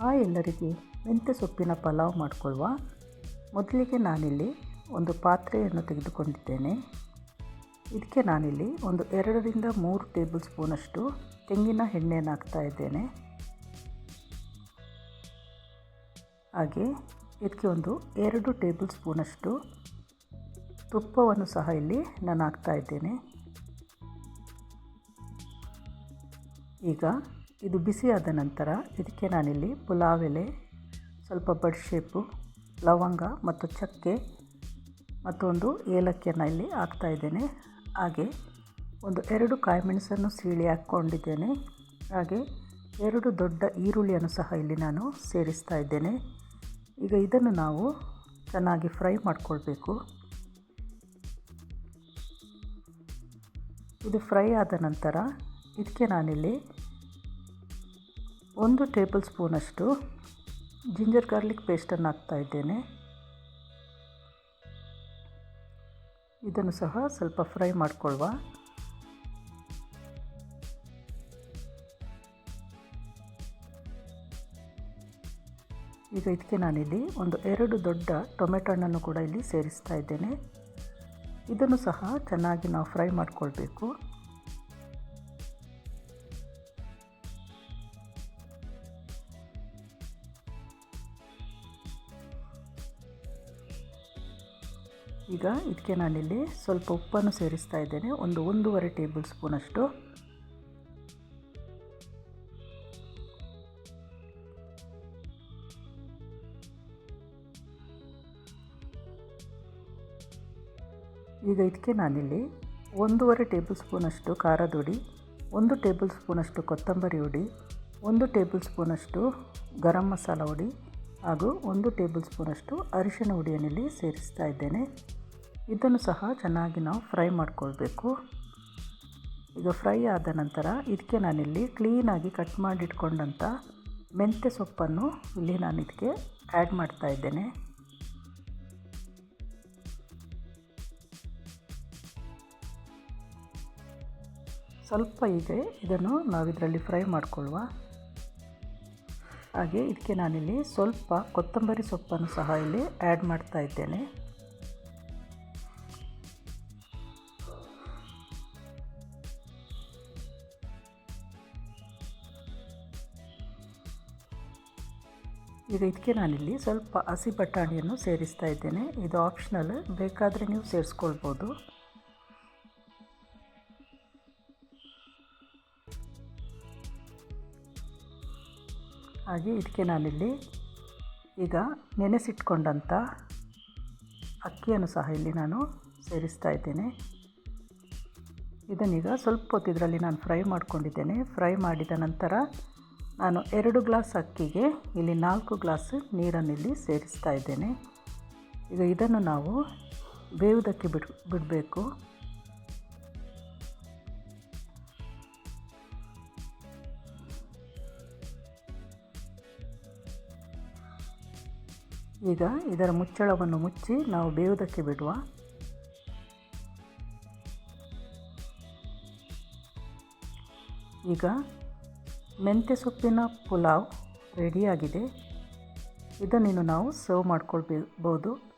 Hi ಎಲ್ಲರಿಗೆ ಮೆಂತ್ಯ ಸೊಪ್ಪಿನ ಪಲಾವ್ ಮಾಡಿಕೊಳ್ಳುವ ಮೊದಲಿಗೆ ನಾನಿಲ್ಲಿ ಒಂದು ಪಾತ್ರೆಯನ್ನು ತೆಗೆದುಕೊಂಡಿದ್ದೇನೆ. ಇದಕ್ಕೆ ನಾನಿಲ್ಲಿ ಒಂದು ಎರಡರಿಂದ ಮೂರು ಟೇಬಲ್ ಸ್ಪೂನಷ್ಟು ತೆಂಗಿನ ಎಣ್ಣೆಯನ್ನು ಹಾಕ್ತಾ ಇದ್ದೇನೆ. ಹಾಗೆ ಇದಕ್ಕೆ ಒಂದು ಎರಡು ಟೇಬಲ್ ಸ್ಪೂನಷ್ಟು ತುಪ್ಪವನ್ನು ಸಹ ಇಲ್ಲಿ ನಾನು ಹಾಕ್ತಾ ಇದ್ದೇನೆ. ಈಗ ಇದು ಬಿಸಿಯಾದ ನಂತರ ಇದಕ್ಕೆ ನಾನಿಲ್ಲಿ ಪುಲಾವ್ ಎಲೆ, ಸ್ವಲ್ಪ ಬಡ್ಶೇಪು ಲವಂಗ ಮತ್ತು ಚಕ್ಕೆ ಮತ್ತೊಂದು ಏಲಕ್ಕಿಯನ್ನು ಇಲ್ಲಿ ಹಾಕ್ತಾಯಿದ್ದೇನೆ ಹಾಗೆ ಒಂದು ಎರಡು ಕಾಯಿಮೆಣಸನ್ನು ಸೀಳಿ ಹಾಕ್ಕೊಂಡಿದ್ದೇನೆ. ಹಾಗೆ ಎರಡು ದೊಡ್ಡ ಈರುಳ್ಳಿಯನ್ನು ಸಹ ಇಲ್ಲಿ ನಾನು ಸೇರಿಸ್ತಾ ಇದ್ದೇನೆ. ಈಗ ಇದನ್ನು ನಾವು ಚೆನ್ನಾಗಿ ಫ್ರೈ ಮಾಡಿಕೊಳ್ಬೇಕು. ಇದು ಫ್ರೈ ಆದ ನಂತರ ಇದಕ್ಕೆ ನಾನಿಲ್ಲಿ ಒಂದು ಟೇಬಲ್ ಸ್ಪೂನಷ್ಟು ಜಿಂಜರ್ ಗಾರ್ಲಿಕ್ ಪೇಸ್ಟನ್ನು ಹಾಕ್ತಾ ಇದ್ದೇನೆ. ಇದನ್ನು ಸಹ ಸ್ವಲ್ಪ ಫ್ರೈ ಮಾಡಿಕೊಳ್ಳುವ ಈಗ ಇದಕ್ಕೆ ನಾನಿಲ್ಲಿ ಒಂದು ಎರಡು ದೊಡ್ಡ ಟೊಮೆಟೊ ಹಣ್ಣನ್ನು ಕೂಡ ಇಲ್ಲಿ ಸೇರಿಸ್ತಾ ಇದ್ದೇನೆ. ಇದನ್ನು ಸಹ ಚೆನ್ನಾಗಿ ನಾವು ಫ್ರೈ ಮಾಡಿಕೊಳ್ಬೇಕು. ಈಗ ಇದಕ್ಕೆ ನಾನಿಲ್ಲಿ ಸ್ವಲ್ಪ ಉಪ್ಪನ್ನು ಸೇರಿಸ್ತಾ ಇದ್ದೇನೆ. ಒಂದು ಒಂದೂವರೆ ಟೇಬಲ್ ಸ್ಪೂನಷ್ಟು ಈಗ ಇದಕ್ಕೆ ನಾನಿಲ್ಲಿ ಒಂದೂವರೆ ಟೇಬಲ್ ಸ್ಪೂನಷ್ಟು ಖಾರದ ಹುಡಿ, ಒಂದು ಟೇಬಲ್ ಸ್ಪೂನಷ್ಟು ಕೊತ್ತಂಬರಿ ಹುಡಿ, ಒಂದು ಟೇಬಲ್ ಸ್ಪೂನಷ್ಟು ಗರಂ ಮಸಾಲ ಹುಡಿ ಹಾಗೂ ಒಂದು ಟೇಬಲ್ ಸ್ಪೂನಷ್ಟು ಅರಿಶಿನ ಹುಡಿಯನ್ನಿಲ್ಲಿ ಸೇರಿಸ್ತಾ ಇದ್ದೇನೆ. ಇದನ್ನು ಸಹ ಚೆನ್ನಾಗಿ ನಾವು ಫ್ರೈ ಮಾಡಿಕೊಳ್ಬೇಕು. ಈಗ ಫ್ರೈ ಆದ ನಂತರ ಇದಕ್ಕೆ ನಾನಿಲ್ಲಿ ಕ್ಲೀನಾಗಿ ಕಟ್ ಮಾಡಿಟ್ಕೊಂಡಂಥ ಮೆಂತ್ಯ ಸೊಪ್ಪನ್ನು ಇಲ್ಲಿ ನಾನು ಇದಕ್ಕೆ ಆ್ಯಡ್ ಮಾಡ್ತಾ ಇದ್ದೇನೆ. ಸ್ವಲ್ಪ ಈಗ ಇದನ್ನು ನಾವಿದರಲ್ಲಿ ಫ್ರೈ ಮಾಡಿಕೊಳ್ಳುವ. ಹಾಗೆ ಇದಕ್ಕೆ ನಾನಿಲ್ಲಿ ಸ್ವಲ್ಪ ಕೊತ್ತಂಬರಿ ಸೊಪ್ಪನ್ನು ಸಹ ಇಲ್ಲಿ ಆ್ಯಡ್ ಮಾಡ್ತಾ ಇದ್ದೇನೆ. ಈಗ ಇದಕ್ಕೆ ನಾನಿಲ್ಲಿ ಸ್ವಲ್ಪ ಹಸಿ ಬಟಾಣಿಯನ್ನು ಸೇರಿಸ್ತಾ ಇದ್ದೇನೆ. ಇದು ಆಪ್ಷನಲ್ ಬೇಕಾದರೆ ನೀವು ಸೇರಿಸ್ಕೊಳ್ಬೋದು. ಹಾಗೆ ಇದಕ್ಕೆ ನಾನಿಲ್ಲಿ ಈಗ ನೆನೆಸಿಟ್ಕೊಂಡಂಥ ಅಕ್ಕಿಯನ್ನು ಸಹ ಇಲ್ಲಿ ನಾನು ಸೇರಿಸ್ತಾ ಇದ್ದೇನೆ. ಇದನ್ನೀಗ ಸ್ವಲ್ಪ ಹೊತ್ತು ಇದರಲ್ಲಿ ನಾನು ಫ್ರೈ ಮಾಡ್ಕೊಂಡಿದ್ದೇನೆ. ಫ್ರೈ ಮಾಡಿದ ನಂತರ ನಾನು ಎರಡು ಗ್ಲಾಸ್ ಅಕ್ಕಿಗೆ ಇಲ್ಲಿ ನಾಲ್ಕು ಗ್ಲಾಸ್ ನೀರನ್ನು ಇಲ್ಲಿ ಸೇರಿಸ್ತಾ ಇದ್ದೇನೆ. ಈಗ ಇದನ್ನು ನಾವು ಬೇವುದಕ್ಕೆ ಬಿಡ್, ಬಿಡಬೇಕು. ಈಗ ಇದರ ಮುಚ್ಚಳವನ್ನು ಮುಚ್ಚಿ ನಾವು ಬೇಯುವುದಕ್ಕೆ ಬಿಡುವ. ಈಗ ಮೆಂತ್ಯ ಸೊಪ್ಪಿನ ಪುಲಾವ್ ರೆಡಿಯಾಗಿದೆ ಇದನ್ನು ನಾವು ಸರ್ವ್ ಮಾಡ್ಕೊಳ್ಬೋದು